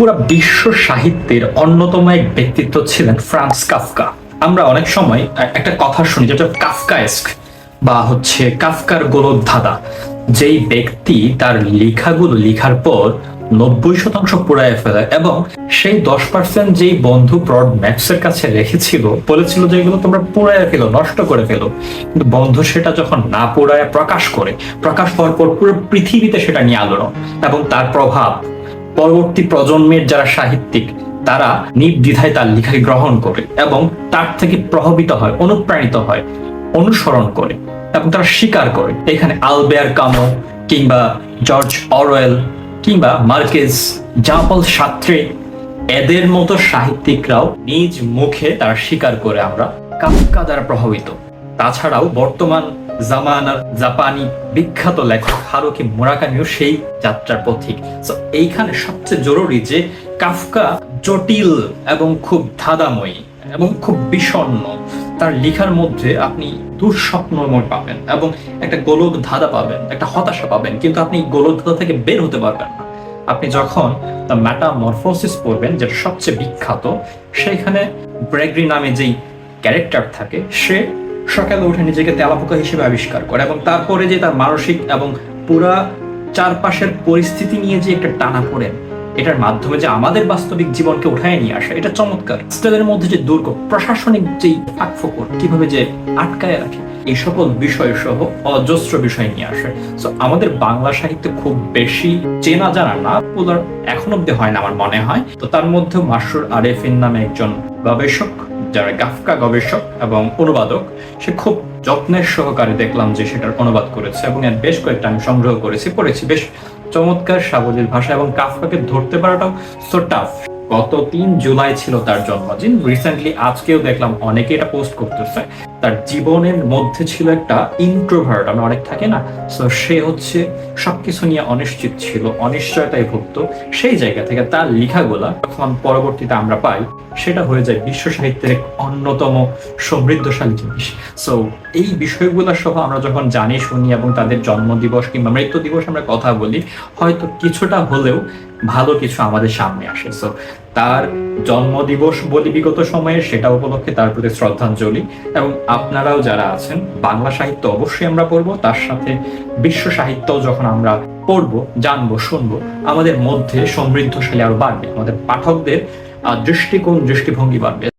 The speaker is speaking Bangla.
পুরো বিশ্ব সাহিত্যের অন্যতম এক ব্যক্তিত্ব ছিলেন ফ্রান্স কাফকা। আমরা অনেক সময় একটা কথা শুনি যেটা কাফকায়েস্ক বা হচ্ছে কাফকার গোলকধাঁধা যেই ব্যক্তি তার লেখাগুলো লেখার পর নব্বই শতাংশ পুড়ায় ফেলে এবং সেই দশ পার্সেন্ট যেই বন্ধু ব্রড ম্যাক্সের কাছে রেখেছিল, বলেছিল যে এগুলো তোমরা পুড়ায় ফেলো, নষ্ট করে ফেলো। কিন্তু বন্ধু সেটা যখন না পুড়ায় প্রকাশ করে, প্রকাশ হওয়ার পর পুরো পৃথিবীতে সেটা নিয়ে আলোড়ন এবং তার প্রভাব পরবর্তী প্রজন্মের যারা সাহিত্যিক, তারা নির্দ্বিধায় তার লেখাকে গ্রহণ করে এবং তার থেকে প্রভাবিত হয়, অনুপ্রাণিত হয়, অনুসরণ করে এবং তারা স্বীকার করে। এখানে আলবেয়ার কামো কিংবা জর্জ অরওয়েল কিংবা মার্কেজ জাপল সাত্রে, এদের মতো সাহিত্যিকরাও নিজ মুখে তারা স্বীকার করে আমরা কাফকা দ্বারা প্রভাবিত। তাছাড়াও বর্তমান জামানার জাপানি বিখ্যাত লেখক হারুকি মুরাকামিও সেই যাত্রার পথিক। তো এইখানে সবচেয়ে জরুরি যে কাফকা জটিল এবং খুব ধাঁধাময়ী এবং খুব বিষণ্ণ, তার লেখার মধ্যে আপনি দুঃস্বপ্নময় পাবেন এবং একটা গোলক ধাঁধা পাবেন, একটা হতাশা পাবেন, কিন্তু আপনি গোলক ধাঁধা থেকে বের হতে পারবেন না। আপনি যখন দ্য ম্যাটামরফোসিস পড়বেন, যেটা সবচেয়ে বিখ্যাত সেখানে ব্রেগরি নামে যেই ক্যারেক্টার থাকে, সে সকালে উঠে নিজেকে তেলাপোকা হিসেবে আবিষ্কার করে এবং তারপরে যে তার মানসিক এবং পুরা চারপাশের পরিস্থিতি নিয়ে যে একটা টানা পড়েন এটার মাধ্যমে যে আমাদের বাস্তবিক জীবনকে উঠায় নিয়ে আসে, এটা চমৎকার। স্টেলের মধ্যে যে দুর্গ, প্রশাসনিক যেই ফাঁকফোকর, কীভাবে যে আটকায় রাখে, এই সকল বিষয় সহ অজস্র বিষয় নিয়ে আসে। তো আমাদের বাংলা সাহিত্য খুব বেশি চেনা জানা না এখন অব্দি হয় না আমার মনে হয়। তো তার মধ্যে মাসুর আরেফিন নামে একজন গবেষক যারা গাফকা গবেষক এবং অনুবাদক, সে খুব যত্নের সহকারে দেখলাম যে সেটার অনুবাদ করেছে এবং এর বেশ কয়েকটা আমি সংগ্রহ করেছি, পড়েছি। বেশ চমৎকার সাবলীল ভাষা এবং কাফকাকে ধরতে পারাটাও সো টাফ গত তিন জুলাই ছিল তার জন্মদিন। রিসেন্টলি আজকেও দেখলাম অনেকে এটা পোস্ট করতেছে। তার জীবনের মধ্যে ছিল একটা ইন্ট্রোভার্ট আমি অনেক থাকে না? তো সে হচ্ছে সবকিছু নিয়ে অনিশ্চিত ছিল, অনিশ্চয়তায় ভুগত সেই জায়গা থেকে তার লেখাগুলা যখন পরবর্তীতে আমরা পাই, সেটা হয়ে যায় বিশ্ব সাহিত্যের এক অন্যতম সমৃদ্ধশালী জিনিস। সো এই বিষয়গুলো সহ আমরা যখন জানি, শুনি এবং তাদের জন্মদিবস কিংবা মৃত্যু দিবস আমরা কথা বলি, হয়তো কিছুটা হলেও ভালো কিছু আমাদের সামনে আসে। সো তার জন্মদিবস বলি বিগত সময়ে সেটা উপলক্ষে তার প্রতি শ্রদ্ধাঞ্জলি। এবং আপনারাও যারা আছেন, বাংলা সাহিত্য অবশ্যই আমরা পড়ব, তার সাথে বিশ্ব সাহিত্য যখন আমরা পড়ব, জানব, শুনব, আমাদের মধ্যে সমৃদ্ধশালী আরও বাড়বে। আমাদের পাঠকদের দৃষ্টিকোণ, দৃষ্টিভঙ্গি বাড়বে।